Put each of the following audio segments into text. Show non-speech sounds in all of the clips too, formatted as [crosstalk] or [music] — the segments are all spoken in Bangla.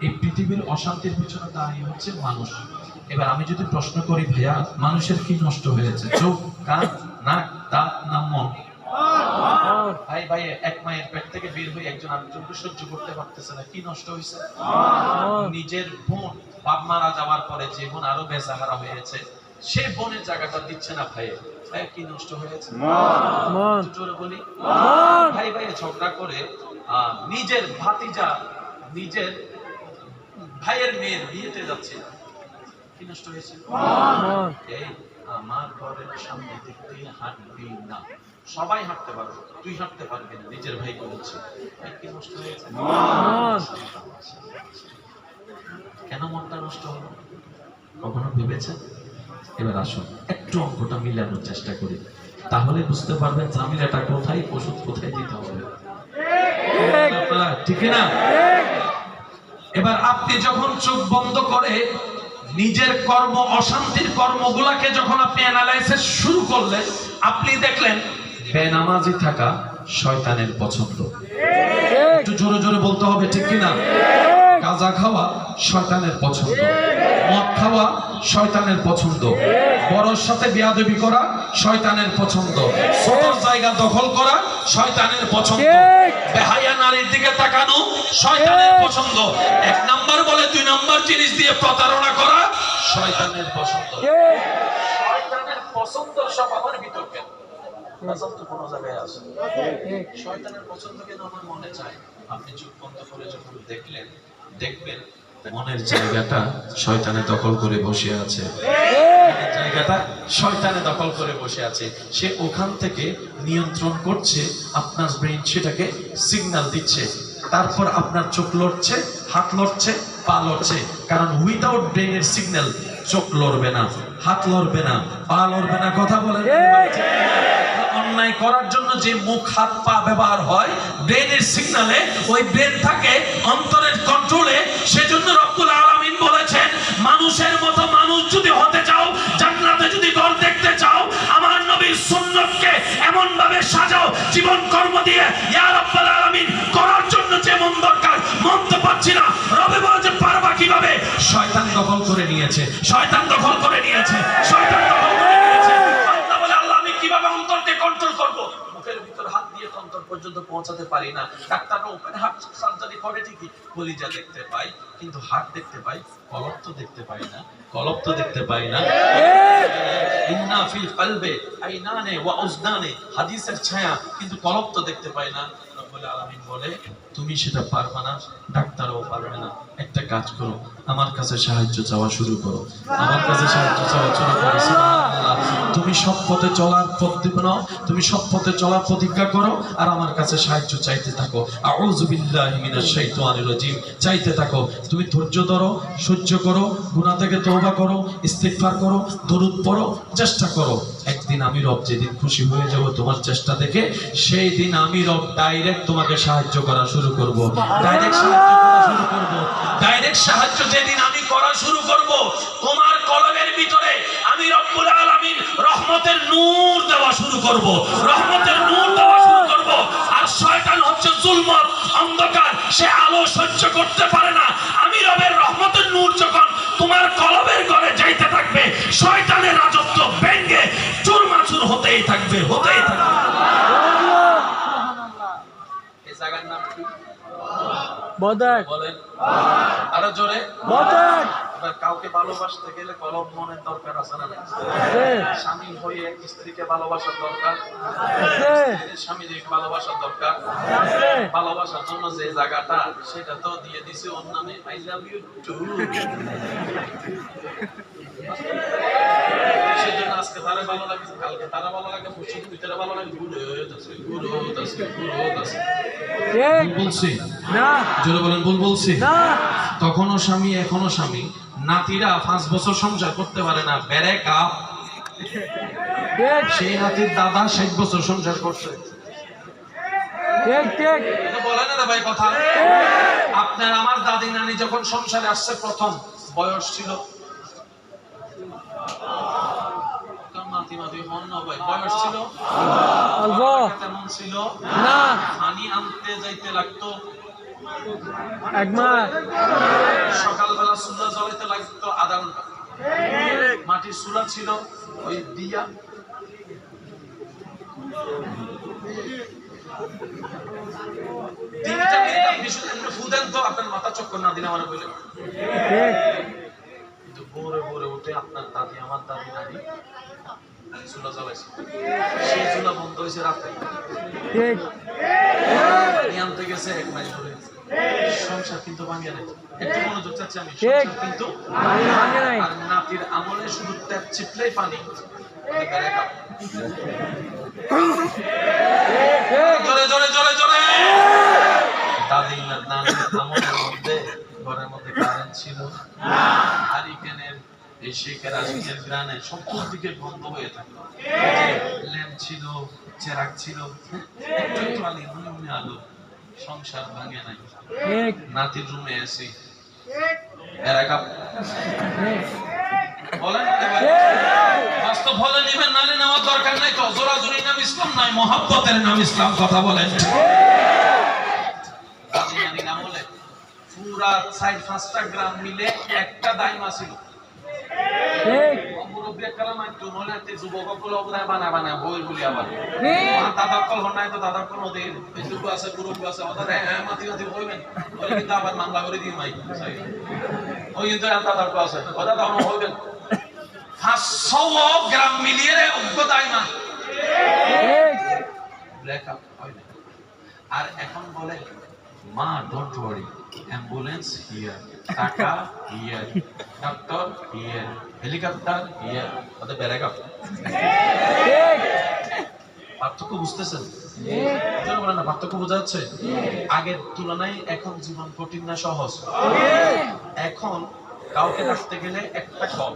এই পৃথিবীর অশান্তির পিছনে দাঁড়িয়ে হচ্ছে মানুষ। এবার আমি যদি প্রশ্ন করি ভাইয়া মানুষের কি নষ্ট হয়েছে? চোখ কান নাক দাঁত না মন? ভাই ভাই এক মায়ের পেট থেকে বের হয়ে একজন আরেকজনকে সহ্য করতে পারতেছে না। কি নষ্ট হয়েছে? নিজের বোন বাপ মারা যাওয়ার পরে যে বোন আরও বেসাহারা হয়েছে সে বোনের জায়গাটা দিচ্ছে না ভাই ভাই কি নষ্ট হয়েছে? জোরে বলি। ভাই ভাই ঝগড়া করে আহ, নিজের ভাতিজা নিজের ভাইয়ের মেয়ের বিয়েতে যাচ্ছে। কি নষ্ট হয়েছে? আমার ঘরের সামনে দিয়ে হাঁটবি না। সবাই হাঁটতে পারবে তুই হাঁটতে পারবি না, নিজের ভাই বলেছে। কি নষ্ট হয়েছে? কেন মনটা নষ্ট হলো? কখনো ভেবেছেন? এবার আসুন, একটু অঙ্কটা মিলানোর চেষ্টা করি। তাহলে বুঝতে পারবেন ঝামেলাটা কোথায়, ওষুধ কোথায় দিতে হবে। ঠিক না এবার আপনি যখন চোখ বন্ধ করে নিজের কর্ম অশান্তির কর্মগুলাকে যখন আপনি অ্যানালাইসিস শুরু করলেন আপনি দেখলেন বেনামাজি থাকা শয়তানের পছন্দ। একটু জোরে জোরে বলতে হবে ঠিক কিনা? গাঁজা খাওয়া শয়তানের পছন্দ। মদ খাওয়া শয়তানের পছন্দ। বড়র সাথে বিয়াদবি করা শয়তানের পছন্দ। ছোটর জায়গা দখল করা শয়তানের পছন্দ। বেহায়া নারীর দিকে তাকানো শয়তানের পছন্দ। এক নাম্বার বলে দুই নাম্বার জিনিস দিয়ে প্রতারণা করা শয়তানের পছন্দ। শয়তানের পছন্দ সব আমার ভিতর কেন? আপনি চোখ বন্ধ করে যখন দেখলেন, দেখবেন মনের জায়গাটা শয়তানে দখল করে বসে আছে। জায়গাটা শয়তানে দখল করে বসে আছে। সে ওখান থেকে নিয়ন্ত্রণ করছে, আপনার ব্রেন সেটাকে সিগন্যাল দিচ্ছে। তারপর আপনার চোখ লড়ছে, হাত লড়ছে, পা লড়ছে। কারণ উইদাউট ব্রেনের সিগন্যাল চোখ লড়বে না, হাত লড়বে না, পা লড়বে না। কথা বলেন। অন্যায় করার জন্য যে মুখ, হাত, পা ব্যবহার হয়, ব্রেনের সিগনালে ওই ব্রেন থাকে অন্তরের কন্ট্রোলে সেজন্য রব্বুল আলামিন বলেছেন, মানুষের মতো মানুষ যদি হতে চাও, জান্নাতে যদি ঘর দেখতে চাও, আমার নবীর সুন্নতকে এমন ভাবে সাজাও, জীবন কর্ম দিয়ে, ইয়া রব্বুল আলামিন, করার জন্য যে মন দরকার মন তো পাচ্ছি না। রবে বলেছে পারবা কীভাবে? শয়তান দখল করে নিয়েছে, শয়তান দখল করে নিয়েছে, শয়তান দখল করে নিয়েছে। পর্যন্ত পৌঁছাতে পারি না। ডাক্তাররা ওপেন হার্ট সার্জারি করে ঠিকই। কলিজা দেখতে পাই, কিন্তু হার্ট দেখতে পাই কলব তো দেখতে পাই না কলব তো দেখতে পাই না। ইন্না ফিল কলবে, আইনানে ওয়া হাদিসের ছায়া, কিন্তু কলব তো দেখতে পাই না। রব্বুল আলামিন বলে, তুমি সেটা পারবে না, ডাক্তারও পারবে না। একটা কাজ করো, আমার কাছে সাহায্য চাওয়া শুরু করো। আমার কাছে সাহায্য চাওয়া শুরু করো তুমি সৎ পথে চলার প্রতিজ্ঞ নাও তুমি সৎ পথে চলার প্রতিজ্ঞা করো, আর আমার কাছে সাহায্য চাইতে থাকো। রাজিম, চাইতে থাকো। তুমি ধৈর্য ধরো, সহ্য করো, গুনাহ থেকে তওবা করো, ইস্তিগফার করো, দরুদ পড়ো, চেষ্টা করো। একদিন আমি রব যেদিন খুশি হয়ে যাব তোমার চেষ্টা দেখে সেই দিন আমি রব ডাইরেক্ট তোমাকে সাহায্য করা শুরু করব। ডাইরেক্ট সাহায্য করা শুরু করব। ডাইরেক্ট সাহায্য যেদিন আমি করা শুরু করব তোমার কলমের ভিতরে আমি রব্বুল আলামিন রহমতের নূর দেওয়া শুরু করব। রহমতের নূর দেওয়া শুরু করব। আর শয়তান হচ্ছে জুলমত অন্ধকার সে আলো সহ্য করতে পারে না। আমি রবের রহমতের নূর যখন তোমার কলমের ঘরে যাইতে থাকবে শয়তানের রাজত্ব ভেঙ্গে চুরমাচুর হতেই থাকবে হতেই থাকবে এই জায়গার নাম কি বদাক বলেন। আরও জোরে। বদাক কাউকে ভালোবাসতে গেলে কলম মনের দরকার আছে না স্বামী হয়ে স্ত্রীকে ভালোবাসার দরকার। আছে। ভালোবাসার দরকার। ভালোবাসার জন্য যে জায়গাটা সেটা তো দিয়ে দিছে ওর নামে আই লাভ ইউ টু সেজন্য আজকে তারা ভালো লাগছে কালকে তারা ভালো লাগে পরশু ভিতরে ভালো লাগে গুড হচ্ছে গুড হচ্ছে গুড হচ্ছে বলছি? না। জোরে বলেন ভুল বলছি? না। তখনও স্বামী এখনও স্বামী নাতিরা পাঁচ বছর সংসার করতে পারে না বেড়ে কাপ। সেই নাতির দাদা ষাট বছর সংসার করছে। না ভাই কথা। আপনার আমার দাদি নানি যখন সংসারে আসছে প্রথম বয়স ছিল। ফাতিমা দুই হন নবাই বয়স ছিল? অল্প। তেমন ছিল? না। পানি আনতে যাইতে লাগতো? সকালবেলা সুলা জ্বলাইতে লাগতো আধা ঘণ্টা। মাটির সুলা ছিল ওই দিয়া। মাথা চক্কর না দিলে আমার বলে। ভোরে ভোরে উঠে আপনার দাদি আমার দাদি দাদি চুলা জ্বালাইছে। সেই চুলা বন্ধ হয়েছে রাতে। আনতে গেছে এক মাইল ধরে। সংসার কিন্তু ভাঙে নাই। একটু মনোযোগ চাচ্ছি আমি। কিন্তু ভাঙে ভাঙে নাই। আর নাতির আমলে শুধু ট্যাপ চিপলেই পানি। জোরে জোরে জোরে জোরে। দাদি না নানির আমলের মধ্যে ঘরের মধ্যে কারেন্ট ছিল হারিকেনের সংসার ভাঙে নাই। নাতির রুমে এসে এরা কাপ ঠিক বলেন বাস্তব হলে নিবেন, নালে নেওয়ার দরকার নাই তো। জোরাজুরি নাম ইসলাম নাই, মহাব্বতের নাম ইসলাম, কথা বলেন। পুরা চার পাঁচটা গ্রাম মিলে একটা দাইমা ছিল। গ্রাম মিলিয়ে ব্রেকআপ হয় না আর এখন বলে মা ডোন্ট ওয়ারি অ্যাম্বুলেন্স হিয়ার টাকা here doctor here helicopter here ওদের ঠিক পার্থক্য বুঝতেছেন? পার্থক্য বোঝা যাচ্ছে? আগের তুলনায় এখন জীবন কঠিন না সহজ? এখন কাউকে ডাকতে গেলে একটা কল।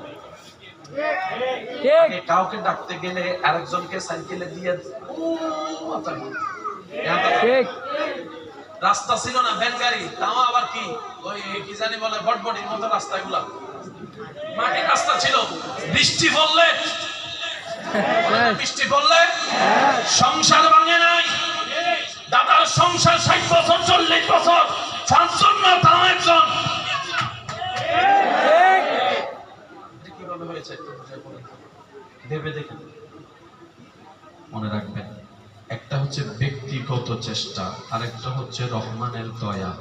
কাউকে ডাকতে গেলে আরেকজনকে সাইকেলে দিয়ে ঠিক রাস্তা ছিল না, ভ্যান গাড়ি, তাও আবার কি? ওই কি জানি বলে, বটবটির মতো রাস্তাগুলা মাটির রাস্তা ছিল। বৃষ্টি পড়লে বৃষ্টি পড়লে সংসার ভাঙে নাই। দাদার সংসার ষাট বছর, চল্লিশ বছর পাঁচজন না তাও একজন। কীভাবে হয়েছে। ভেবে মনে রাখবেন। একটা হচ্ছে ব্যক্তিগত চেষ্টা, আরেকটা হচ্ছে রহমানের দয়া।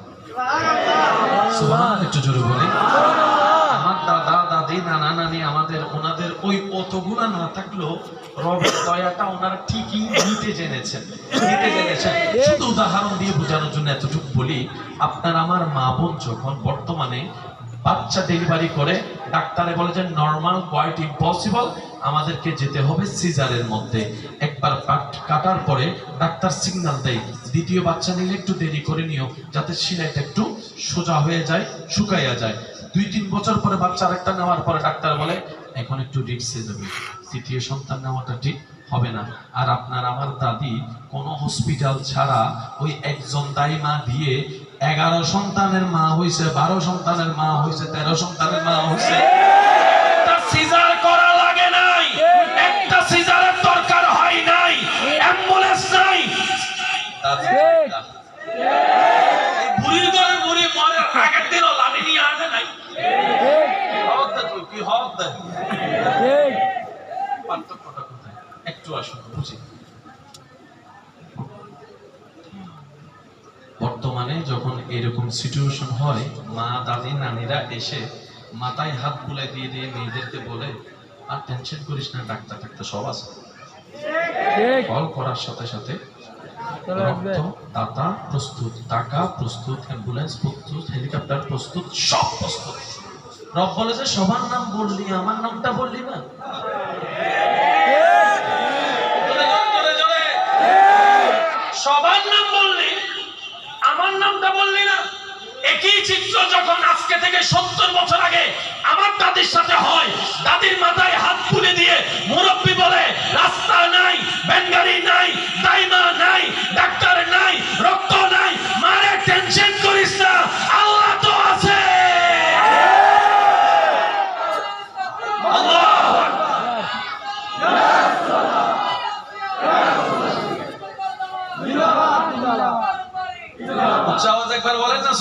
না থাকলেও দয়াটা ওনারা ঠিকই নিতে জেনেছেন উদাহরণ দিয়ে বোঝানোর জন্য এতটুকু বলি, আপনার আমার মা বোন যখন বর্তমানে বাচ্চা ডেলিভারি করে, ডাক্তারে বলে যে নর্মাল কোয়াইট ইম্পসিবল আমাদেরকে যেতে হবে সিজারের মধ্যে। একবার কাট- কাটার পরে ডাক্তার সিগন্যাল দেয়, দ্বিতীয় বাচ্চা নিলে একটু দেরি করে নিও, যাতে সিলাইটা একটু সোজা হয়ে যায়, শুকাইয়া যায়। দুই তিন বছর পরে বাচ্চা আরেকটা নেওয়ার পরে ডাক্তার বলে, এখন একটু রিক্সে যাবে। তৃতীয় সন্তান নেওয়াটা ঠিক হবে না। আর আপনার আমার দাদি কোন হসপিটাল ছাড়া ওই একজন দাই মা দিয়ে এগারো সন্তানের মা হইছে, বারো সন্তানের মা হইছে, তেরো সন্তানের মা একটা সিজার করা লাগে নাই, একটা সিজারের দরকার হয় নাই বুড়ির নিয়ে আসে নাই? একটু আসুন, বুঝি। বর্তমানে যখন এরকম সিচুয়েশন হয় মা দাদি নানিরা এসে মাথায় হাত বুলাই দিয়ে দিয়ে মেয়েদেরকে বলে আর টেনশন করিস না ডাক্তার ডাক্তার সব আছে। কল করার সাথে সাথে রক্ত দাতা প্রস্তুত টাকা প্রস্তুত অ্যাম্বুলেন্স প্রস্তুত হেলিকপ্টার প্রস্তুত সব প্রস্তুত। রব বলে যে সবার নাম বললি আমার নামটা বললি না জোরে, জোরে, জোরে, জোরে। সবার নাম বললি আমার নামটা বললি না একই চিত্র যখন আজকে থেকে সত্তর বছর আগে আমার দাদির সাথে হয়, দাদির মাথায় হাত তুলে দিয়ে মুরব্বী বলে, রাস্তা নাই ব্যাঙ্গারি নাই, দাইমা নাই, ডাক্তার নাই, রক্ত নাই মারে টেনশন করিস না আল্লাহ তো আছে আল্লাহ উচ্চ আওয়াজ একবার বলেন না সুবহানাল্লাহ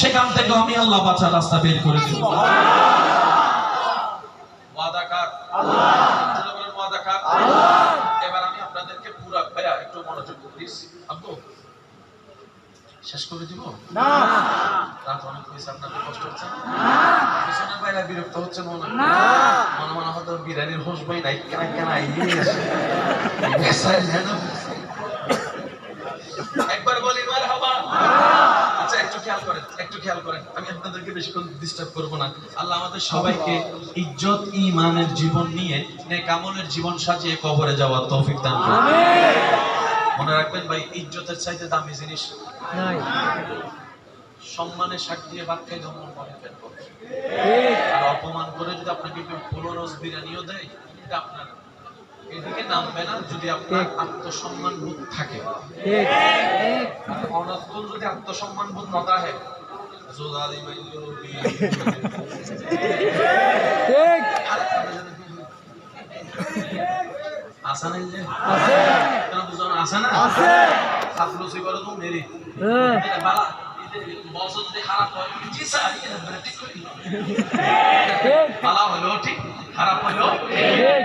সেখান থেকে আমি আল্লাহ বাঁচার রাস্তা বের করে দেব। ওয়াদা কার? আল্লাহ বলেন ওয়াদা কার? এবার আমি আপনাদেরকে পুরো ভাইয়া একটু মনোযোগ প্লিজ আব্বু শেষ করে দিব? না। রাত অনেক হয়েছে আপনাদের কষ্ট হচ্ছে? পিছনের বাইরে বিরক্ত হচ্ছে মনে হয়। না। মনে মনে হয়তো বিরিয়ানির হোস বই নাই কেন কেন একবার বলি মার হবা খেয়াল করেন একটু খেয়াল করেন। আমি আপনাদেরকে বেশিক্ষণ ডিস্টার্ব করব না। আল্লাহ আমাদের সবাইকে ইজ্জত ইমানের জীবন নিয়ে নেক আমলের জীবন সাজিয়ে কবরে যাওয়ার তৌফিক দান করুন। মনে রাখবেন ভাই ইজ্জতের চাইতে দামি জিনিস নাই। সম্মানের শাক দিয়ে ভাত খাই ধর্ম মনে পেট আর অপমান করে যদি আপনাকে কেউ পুরো রোজ বিরিয়ানিও দেয় এটা আপনার এদিকে নামবে না যদি আপনার। আত্মসম্মান বোধ থাকে। অনর্থক যদি আত্মসম্মান বোধ না থাকে আসা নাই যে? আছে। কেন না আছে খাপলুসি করে তো মেরি। হ্যাঁ। বালা খারাপ হয় জি স্যার এটা ঠিক। হলো খারাপ হলো। ঠিক।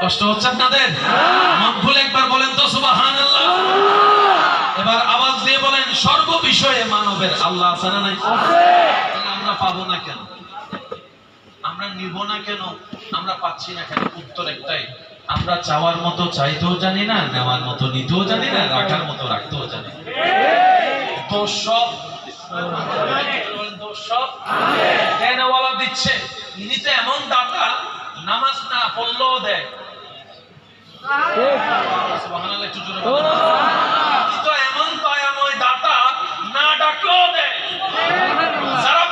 কষ্ট হচ্ছে আপনাদের? খুলে একবার বলেন তো এবার আওয়াজ দিয়ে বলেন সর্ব বিষয়ে মানবের আল্লাহ আছে না নাই? আমরা পাবো না কেন? আমরা নিব না কেন? আমরা পাচ্ছি না কেন? উত্তর একটাই। আমরা চাওয়ার মতো চাইতেও জানি না, নেওয়ার মতো নিতেও জানি না, রাখার মতো রাখতেও জানি দোষ দিচ্ছে। এমন দাতা, নামাজ না পড়লেও দেয়।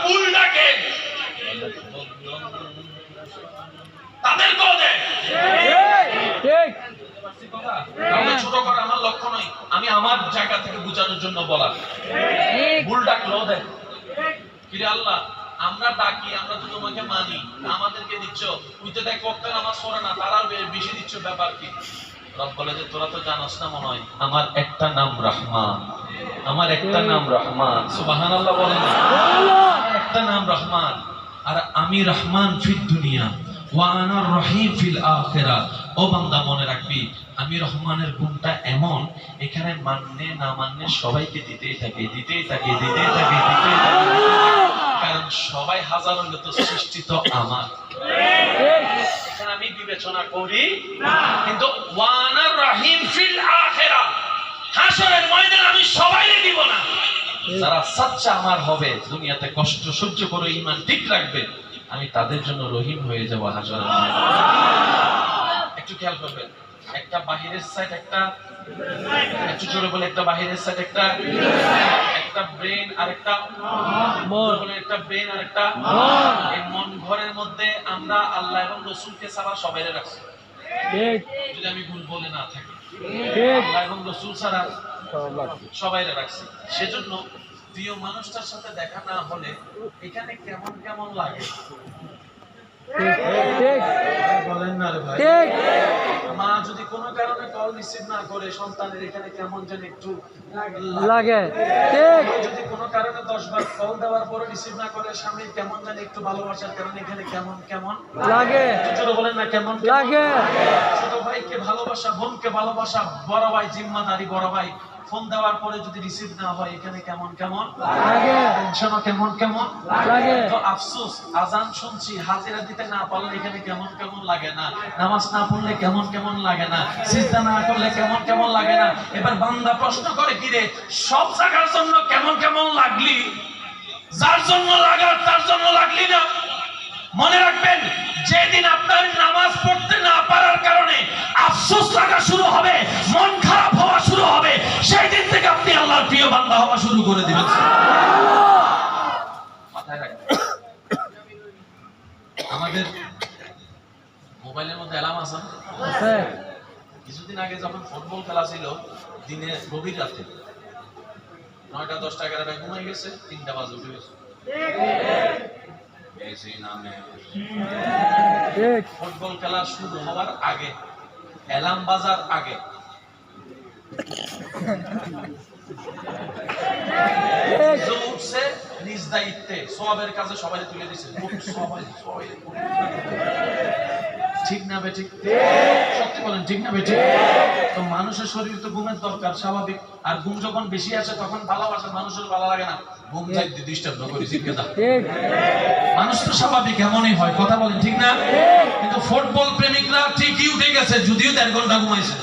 ভুল ডাকে, তাদেরকেও দেয়। ছোট করা আমার লক্ষ্য নয়। আমি আমার জায়গা থেকে জন্য বলা। ভুল কিরে আল্লাহ, আমরা ডাকি, আমরা তো তোমাকে মানি। আমাদেরকে দিচ্ছ। তুই তো দেখ পড়ে না তারাও বে- বেশি দিচ্ছ ব্যাপার কি তোরা আমার একটা নাম রহমান। আমার আর আমি রহমান ফির দুনিয়া। ওয়া আনা রহিম ফিল আখিরা ও বান্দা, মনে রাখবি আমি রহমানের গুণটা এমন, এখানে মানলে না মানলে সবাইকে দিতেই থাকে দিতেই থাকে দিতেই থাকে দিতেই থাকে। কারণ সবাই হাজার হলে তো সৃষ্টি তো আমার। আমি বিবেচনা করি, কিন্তু ওয়ানা রহিম ফিল আখিরা। হাসরের ময়দানে আমি দিব না। যারা সাচ্চা আমার হবে, দুনিয়াতে কষ্ট সহ্য করে ইমান ঠিক রাখবে, আমি তাদের জন্য রহিম হয়ে যাব ময়দানে। একটু খেয়াল করবেন। একটা বাহিরের সাইড একটা একটু জোরে বলে একটা বাহিরের সাইড একটা একটা ব্রেন আর একটা মন। বলে একটা ব্রেন আর একটা এই মন ঘরের মধ্যে আমরা আল্লাহ এবং রসুলকে ছাড়া সবাই রাখছি। যদি আমি ভুল বলে না থাকি। আল্লাহ এবং রসুল ছাড়া সব সবাই রাখছি। সেজন্য প্রিয় মানুষটার সাথে দেখা না হলে এখানে কেমন কেমন লাগে? ঠিক। ঠিক বলেন ভাই ঠিক মা যদি কোনো কারণে কল রিসিভ না করে সন্তানের এখানে কেমন যেন একটু লাগে। ঠিক। যদি কোনো কারণে দশ বার কল দেওয়ার পরে রিসিভ না করে স্বামীর কেমন যেন একটু ভালোবাসার কারণে এখানে কেমন কেমন? লাগে। জোরে বলেন না কেমন কেমন? লাগে। ছোট ভাইকে ভালোবাসা বোনকে ভালোবাসা বড় ভাই জিম্মাদারি বড় ভাই। ফোন দেওয়ার পরে যদি রিসিভ না হয় এখানে কেমন কেমন? লাগে। টেনশনও কেমন কেমন? লাগে। তো আফসোস আজান শুনছি হাজিরা দিতে না পারলে এখানে কেমন কেমন লাগে না? নামাজ না পড়লে কেমন কেমন লাগে না? সিজদা না করলে কেমন কেমন লাগে না? এবার বান্দা প্রশ্ন করে কি রে সব জায়গার জন্য কেমন কেমন লাগলি? যার জন্য লাগার তার জন্য লাগলি না? মনে রাখবেন যেদিন আপনার নামাজ পড়তে না পারার কারণে আফসোস লাগা শুরু হবে মন খারাপ হওয়া শুরু হবে সেই দিন থেকে আপনি আল্লাহর প্রিয় বান্দা হওয়া শুরু করে দিবেন। আমাদের মোবাইলের মধ্যে অ্যালার্ম আছে? কিছুদিন আগে যখন ফুটবল খেলা ছিল দিনে গভীর রাতে নয়টা দশটা এগারোটা ঘুমাই গেছে তিনটা বাজে উঠে গেছে। নামে। ফুটবল খেলা শুরু হওয়ার আগে অ্যালার্ম বাজার আগে। উঠছে নিজ দায়িত্বে। সবের কাছে সবাই তুলে দিছে। সবাই সবাই। ঠিক না বেঠিক সত্যি বলেন ঠিক না বেঠিক তো মানুষের শরীর তো ঘুমের দরকার স্বাভাবিক। আর ঘুম যখন বেশি আছে তখন ভালোবাসা মানুষের ভালো লাগে না। যাইতে করি জিজ্ঞাসা মানুষ তো স্বাভাবিক এমনই হয় কথা বলেন ঠিক না? কিন্তু ফুটবল প্রেমিকরা ঠিকই উঠে গেছে যদিও দেড় ঘণ্টা ঘুমাইছে।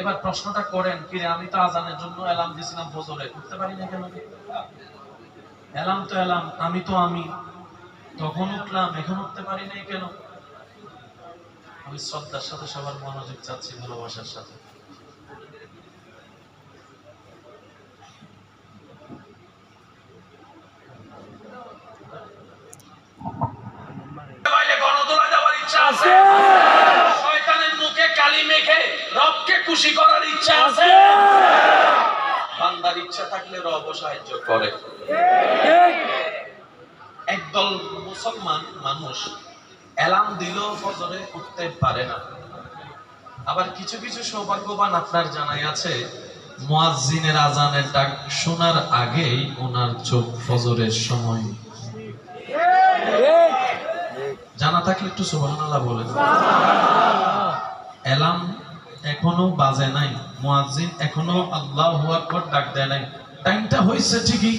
এবার প্রশ্নটা করেন আমি তো আজানের জন্য অ্যালার্ম দিয়েছিলাম ফজরে উঠতে পারি না কেন অ্যালার্ম তো অ্যালার্ম আমি তো আমি। তখন উঠলাম এখন উঠতে পারি নাই কেন? আমি শ্রদ্ধার সাথে সবার মনোযোগ চাচ্ছি ভালোবাসার সাথে মোবাইলে গণদোলা দেওয়ার ইচ্ছা আছে শয়তানের মুখে কালি মেখে রবকে খুশি করার ইচ্ছা আছে বান্দার ইচ্ছা থাকলে রব সাহায্য করে। একদল মুসলমান মানুষ অ্যালার্ম দিলেও ফজরে উঠতে পারে না। আবার কিছু কিছু সৌভাগ্যবান আপনার জানাই আছে মুয়াজ্জিনের আজানের ডাক শোনার আগেই ওনার চোখ ফজরের সময়। জানা থাকলে একটু সুবহানাল্লাহ বলেন। অ্যালার্ম এখনও বাজে নাই মুয়াজ্জিন এখনও আল্লাহু আকবার ডাক দেয় নাই। টাইমটা হয়েছে ঠিকই।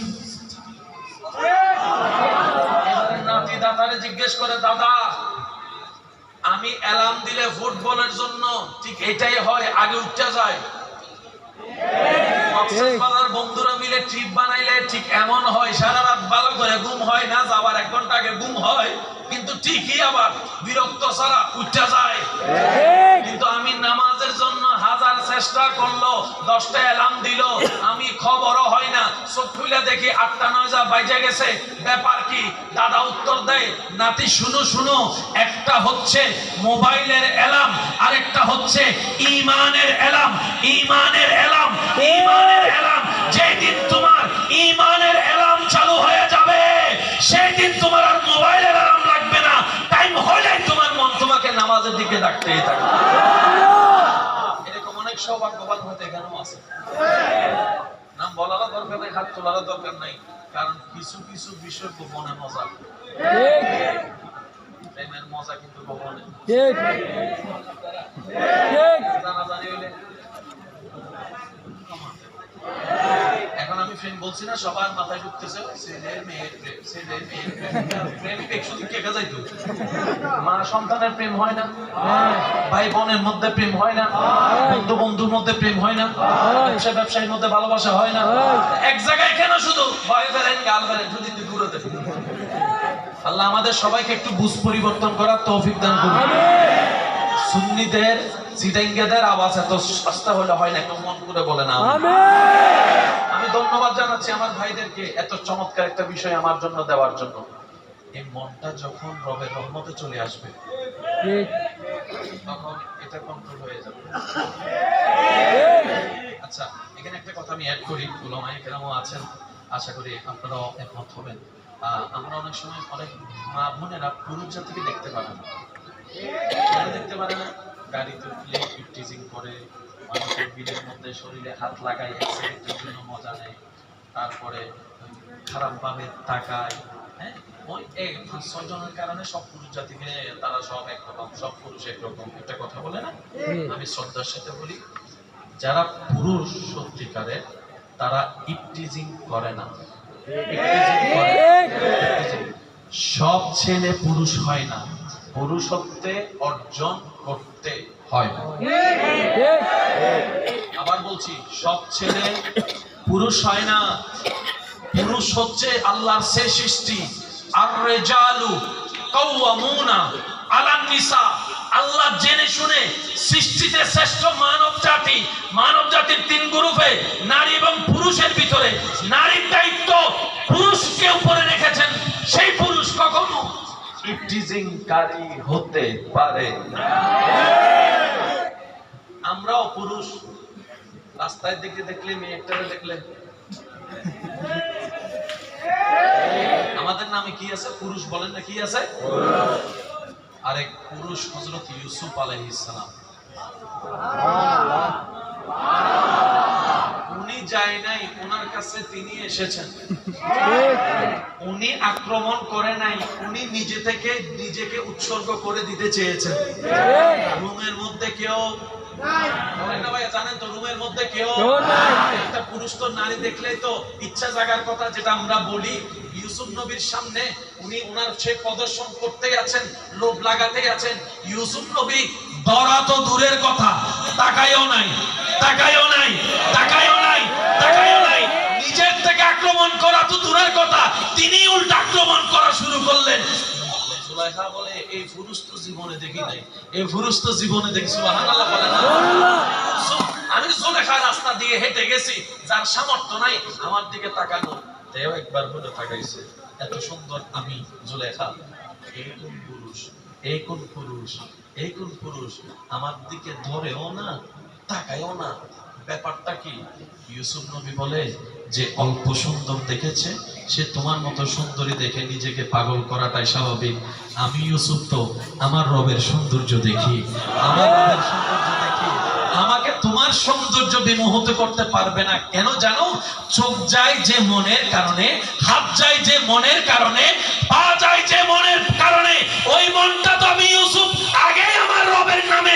নাতি দাদারে জিজ্ঞেস করে দাদা আমি অ্যালার্ম দিলে ফুটবলের জন্য ঠিক এটাই হয় আগে উঠতে যায়। বন্ধুরা মিলে ট্রিপ বানাইলে ঠিক এমন হয় সারা রাত ভালো করে ঘুম হয় না যাবার এক ঘণ্টা আগে ঘুম হয় কিন্তু ঠিকই আবার বিরক্ত ছাড়া উঠতে যায়। কিন্তু আমি নামাজের জন্য হাজার চেষ্টা করল দশটা অ্যালার্ম দিল আমি খবরও হয় না। চোখ খুলে দেখি আটটা নয় যা বাইজে গেছে। ব্যাপার কি? দাদা উত্তর দেয় নাতি শুনো শুনো একটা হচ্ছে মোবাইলের অ্যালার্ম আরেকটা হচ্ছে ইমানের অ্যালার্ম। ইমানের অ্যালার্ম ইমানের অ্যালার্ম। যেদিন তোমার ইমানের অ্যালার্ম চালু হয়ে যাবে সেই দিন তোমার আর মোবাইলের অ্যালার্ম লাগবে না। টাইম হলেই তোমার মন তোমাকে নামাজের দিকে ডাকতেই থাকবে। এরকম অনেক সৌভাগ্যবান হতে এখানেও আছে। নাম বলারও দরকার নাই হাত তোলারও দরকার নাই কারণ কিছু কিছু বিষয় গোপনে মজা। প্রেমের মজা কিন্তু গোপনে ঠিক ঠিক। জানাজানি হইলে বলছি না, সবার মাথায় ঢুকতেছে ছেলে মেয়ের প্রেম ছেলে মেয়ের প্রেম। প্রেম শুধু কে যাই মা সন্তানের প্রেম হয় না, ভাই বোনের মধ্যে প্রেম হয় না, বন্ধু বন্ধুর মধ্যে প্রেম হয় না, ব্যবসা ব্যবসায়ীর মধ্যে ভালোবাসা হয় না। এক জায়গায় কেন শুধু ভয় ফেলেন যদি দূরতে আল্লাহ আমাদের সবাইকে একটু বুঝ পরিবর্তন করার তৌফিক দান করুন। সুন্নিদের সিটাইঙ্গাদের আওয়াজ এত সস্তা হলে হয় না একটু মন করে বলে না। আমি ধন্যবাদ জানাচ্ছি আমার ভাইদেরকে এত চমৎকার একটা বিষয় আমার জন্য দেওয়ার জন্য। এই মনটা যখন রবের রহমতে চলে আসবে, তখন এটা কন্ট্রোল হয়ে যাবে। আচ্ছা এখানে একটা কথা আমি অ্যাড করি উলামায়ে কেরামও আছেন, আশা করি আপনারাও একমত হবেন। আমরা অনেক সময় অনেক মা বোনেরা পুরুষ দেখতে পারে না। দেখতে পারে না? গাড়িতে করে মানুষের বিলের মধ্যে শরীরে হাত লাগায় অ্যাক্সিডেন্টের জন্য মজা নেয়। তারপরে খারাপ ভাবে তাকায় হ্যাঁ? ওই পাঁচ ছয় কারণে সব পুরুষ জাতিকে তারা সব একরকম সব পুরুষ একরকম একটা কথা বলে না? আমি শ্রদ্ধার সাথে বলি যারা পুরুষ সত্যিকারের তারা ইপটিজিং করে না। সব ছেলে পুরুষ হয় না। পুরুষত্বে অর্জন করতে আবার বলছি, সব ছেলে পুরুষ হয় না। পুরুষ হচ্ছে আল্লাহর সে সৃষ্টি। আল্লাহ জেনে শুনে সৃষ্টিতে শ্রেষ্ঠ মানব জাতি মানব জাতির তিন গ্রুপে, নারী এবং পুরুষের ভিতরে। নারীর দায়িত্ব পুরুষকে উপরে রেখেছেন। সেই পুরুষ কখনো হতে পারে। আমরাও পুরুষ। রাস্তায় দিকে দেখলে, মেয়েটারে দেখলে। আমাদের নামে কি আছে? পুরুষ বলেন না কি আছে? আরেক পুরুষ হজরত ইউসুফ আলাইহিস সালাম। উনি যায় নাই ওনার কাছে তিনি এসেছেন। উনি আক্রমণ করে নাই উনি নিজে থেকে নিজেকে উৎসর্গ করে দিতে চেয়েছেন। রুমের মধ্যে কেউ বলেন না ভাইয়া, জানেন তো রুমের মধ্যে কেউ কেউ একটা পুরুষ তো নারী দেখলেই তো ইচ্ছা জাগার কথা যেটা আমরা বলি। ইউসুফ নবীর সামনে উনি ওনার সে প্রদর্শন করতে আছেন লোভ লাগাতে আছেন ইউসুফ নবী ধরা তো দূরের কথা তাকায়ও নাই তাকায়ও নাই তাকায়ও নাই তাকায়ও নাই। নিজের থেকে আক্রমণ করা তো দূরের কথা তিনি উল্টা আক্রমণ করা শুরু করলেন। জুলাইখা বলে এই পুরুষ তো জীবনে দেখি নাই এই পুরুষ তো জীবনে দেখি সুবহানাল্লাহ বলে না? আমি রাস্তা দিয়ে হেঁটে গেছি যার সামর্থ্য নাই আমার দিকে তাকানো। তেও একবার তাকাইছে এত সুন্দর আমি জুলেখা এই কোন পুরুষ এই কোন পুরুষ? এই কোন পুরুষ আমার দিকে ধরেও না, তাকায়ও না? ব্যাপারটা কি? ইউসুফ নবী বলে, যে অল্প সুন্দর দেখেছে, সে তোমার মতো সুন্দরী দেখে নিজেকে পাগল করাটাই স্বাভাবিক। আমি ইউসুফ তো আমার রবের সৌন্দর্য দেখি। আমার রবের সৌন্দর্য দেখি। আমাকে তোমার সৌন্দর্য বিমোহিত করতে পারবে না। কেন জানো? চোখ যায় যে মনের কারণে, হাত যায় যে মনের কারণে, পা যায় যে মনের কারণে। ওই মনটা তো আমি ইউসুফ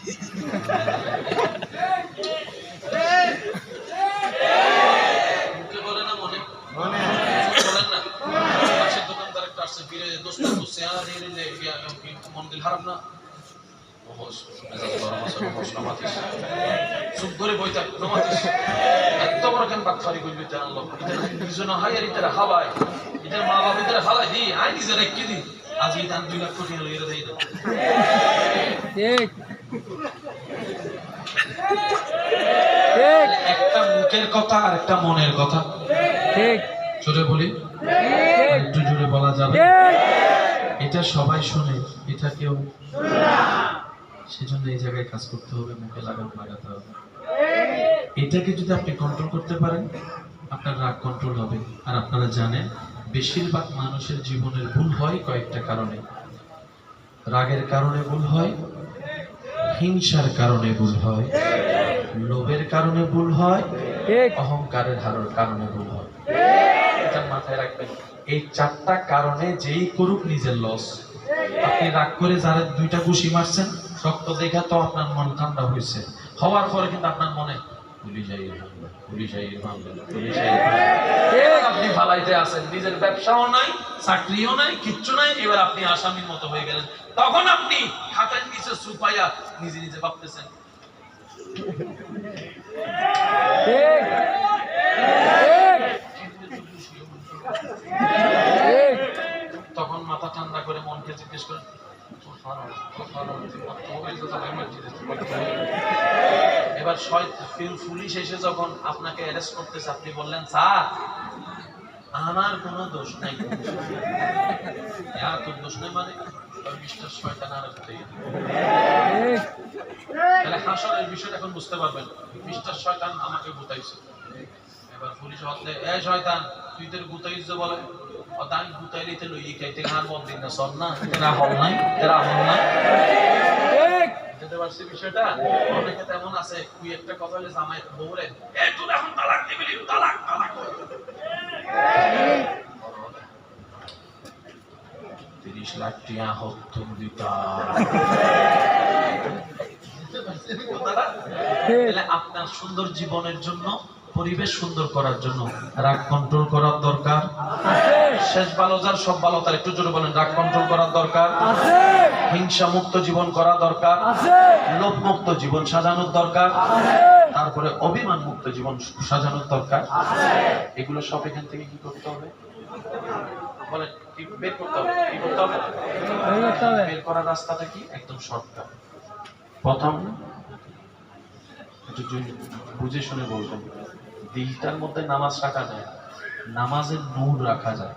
না না দিয়ে না। চুপ করে বই থাক। এত কেন বাটপারি করবি তে আনলো? ইতার দুইজনে হাই আর ইতার হাবাই। ইতার মা বাপ ইতার হালাই দি, আই নিজে রেখে দি। আজ এই দান দুই লাখ কোটি হলো, না। ঠিক ঠিক একটা মুখের কথা আর একটা মনের কথা। ঠিক। জোরে বলি? একটু জোরে বলা যাবে? এটা সবাই শোনে এটা কেউ সেজন্য এই জায়গায় কাজ করতে হবে মুখে লাগাম লাগাতে হবে। এটাকে যদি আপনি কন্ট্রোল করতে পারেন আপনার রাগ কন্ট্রোল হবে। আর আপনারা জানেন বেশিরভাগ মানুষের জীবনের ভুল হয় কয়েকটা কারণে। রাগের কারণে ভুল হয় হিংসার কারণে ভুল হয় লোভের কারণে ভুল হয় অহংকারের হারের কারণে ভুল হয়। এটা মাথায় রাখবেন এই চারটা কারণে যেই করুক নিজের লস আপনি রাগ করে যারা দুইটা ঘুষি মারছেন রক্ত দেখা তো আপনার মন ঠান্ডা হয়েছে। হওয়ার পরে কিন্তু আপনার মনে পুলিশ পুলিশ পুলিশ আপনি ফালাইতে আছেন নিজের ব্যবসাও নাই চাকরিও নাই কিচ্ছু নাই এবার আপনি আসামির মতো হয়ে গেলেন। তখন আপনি খাতার নিচে সুপাইয়া নিজে নিজে ভাবতেছেন। তখন মাথা ঠান্ডা করে মনকে জিজ্ঞেস করেন এবার পুলিশ এসে যখন আপনাকে অ্যারেস্ট করতেছে আপনি বললেন স্যার আমার কোনো দোষ নাই। [laughs] তোর দোষ নেই মানে? ইয়ে। তুই বলে? আর না না নাই পারছি বিষয়টা? অনেকে তেমন আছে, তুই একটা কথা হলে জামাই তুই এখন তালাক দিবি, তালাক তালাক তিরিশ লাখ টিয়া তাহলে আপনার সুন্দর জীবনের জন্য পরিবেশ সুন্দর করার জন্য রাগ কন্ট্রোল করার দরকার। শেষ ভালো যার সব ভালো তার। একটু জোরে বলেন রাগ কন্ট্রোল করার দরকার। হিংসা মুক্ত জীবন করা দরকার। লোভ মুক্ত জীবন সাজানোর দরকার। তারপরে অভিমান মুক্ত জীবন সাজানোর দরকার। এগুলো সব এখান থেকে কি করতে হবে? বলেন কি বের করতে হবে? কি করতে হবে? এই করতে হবে। বের করার রাস্তাটা কি? একদম শর্টকাট প্রথম একটু বুঝে শুনে বলবেন দিলটার মধ্যে নামাজ রাখা যায় নামাজের নূর রাখা যায়।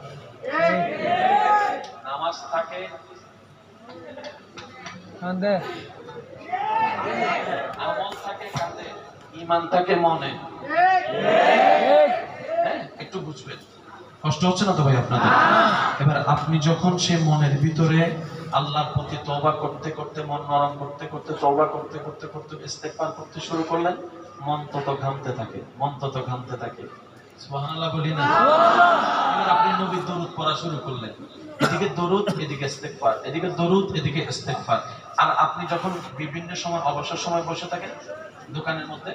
নামাজ থাকে আমল ইমান থাকে মনে। হ্যাঁ একটু বুঝবেন। কষ্ট হচ্ছে না তো ভাই আপনাদের? এবার আপনি যখন সে মনের ভিতরে আল্লাহর প্রতি তওবা করতে করতে, মন নরম করতে করতে, তওবা করতে করতে করতে, ইস্তেগফার করতে শুরু করলেন, মন তত ঘামতে থাকে, মন তত ঘামতে থাকে। সুবহানাল্লাহ বলি না? এবার আপনি নবীর দরুদ পড়া শুরু করলেন। এদিকে দরুদ, এদিকে ইস্তেগফার, এদিকে দরুদ, এদিকে ইস্তেগফার। আর আপনি যখন বিভিন্ন সময়, অবসর সময় বসে থাকেন, দোকানের মধ্যে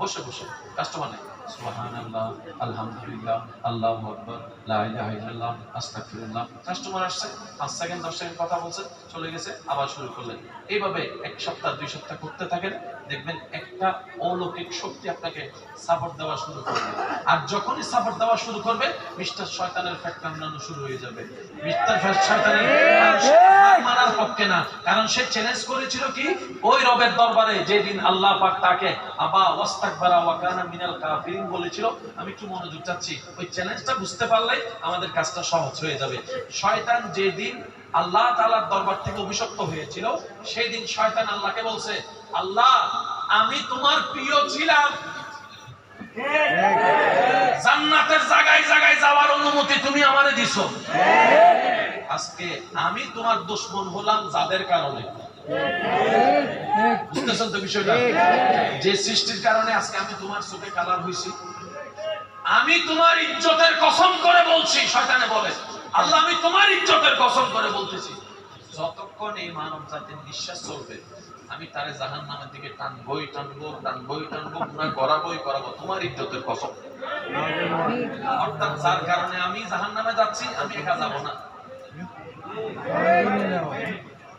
বসে বসে। কাস্টমার নেই। সুবহানাল্লাহ, আলহামদুলিল্লাহ, আল্লাহু আকবার, লা ইলাহা ইল্লাল্লাহ কাস্টমার আসছে 5 সেকেন্ড 10 সেকেন্ড কথা বলছে, চলে গেছে, আবার শুরু করলেন। এইভাবে এক সপ্তাহ, দুই সপ্তাহ করতে থাকেন, দেখবেন একটা অলৌকিক শক্তি আপনাকে সাপোর্ট দেওয়া শুরু করবে। আর যখনই সাপোর্ট দেওয়া শুরু করবে, মিস্টার শয়তানের ফ্যাট কামড়ানো শুরু হয়ে যাবে। মিস্টার ফ্যাট শয়তানের মানার পক্ষে না। কারণ সে চ্যালেঞ্জ করেছিল কি? ওই রবের দরবারে যেদিন আল্লাহ পাক তাকে, আবা ওয়াস্তাকবারা ওয়া কানা মিনাল কাফিরিন বলেছিল। আমি একটু মনোযোগ চাচ্ছি। ওই চ্যালেঞ্জটা বুঝতে পারলে আমাদের কাজটা সহজ হয়ে যাবে। শয়তান যেদিন আল্লাহ তাআলার দরবার থেকে অভিশপ্ত হয়েছিল সেই দিন শয়তান আল্লাহকে বলছে, আল্লাহ আমি তোমার প্রিয় ছিলাম। জান্নাতের জায়গায় জায়গায় যাওয়ার অনুমতি তুমি আজকে আমি তোমার দুশ্মন হলাম যাদের কারণে। যে সৃষ্টির কারণে আজকে আমি তোমার চোখে কালার হইছি। আমি তোমার ইজ্জতের কসম করে বলছি, শয়তানে বলে। আল্লাহ, আমি তোমার ইজ্জতের কসম করে বলতেছি। যতক্ষণ এই মানব জাতির নিঃশ্বাস চলবে আমি তারে জাহান নামের দিকে টানবই, টানবো টানবই, টানবো না করাবই, করাবো। তোমার ইজ্জতের কসম। অর্থাৎ যার কারণে আমি জাহান নামে যাচ্ছি, আমি একা যাব না।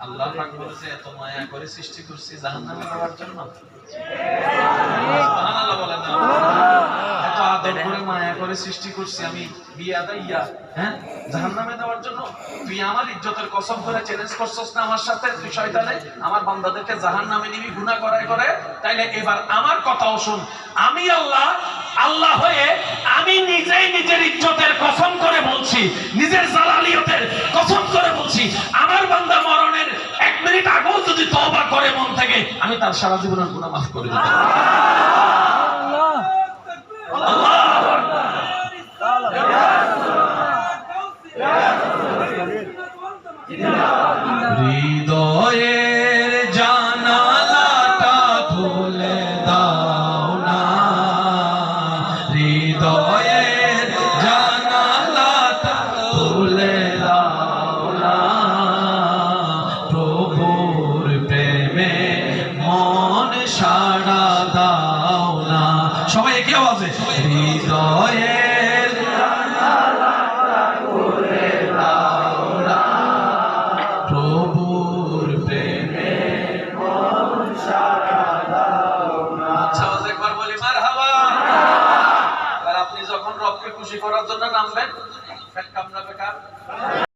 আল্লাহ পাক বলেছে, এত মায়া করে সৃষ্টি করছি জাহান্নামে যাওয়ার জন্য। সুবহানাল্লাহ বলেন না। আদর করে মায়া করে সৃষ্টি করছি আমি, বিয়া দাইয়া হ্যাঁ? জাহান্নামে দেওয়ার জন্য তুই আমার ইজ্জতের কসম করে চ্যালেঞ্জ করছস না আমার সাথে? তুই শয়তানে? আমার বান্দাদেরকে জাহান্নামে নিবি, গুনাহ করায় করে তাইলে এবার আমার কথাও শুন। আমি আল্লাহ আল্লাহ হয়ে আমি নিজেই নিজের ইজ্জতের কসম করে বলছি, নিজের জালালিয়তের কসম করে বলছি, আমার বান্দা মরণের এক মিনিট আগেও যদি তওবা করে মন থেকে, আমি তার সারা জীবনের গুনাহ মাফ করে দেব। আল্লাহ [laughs]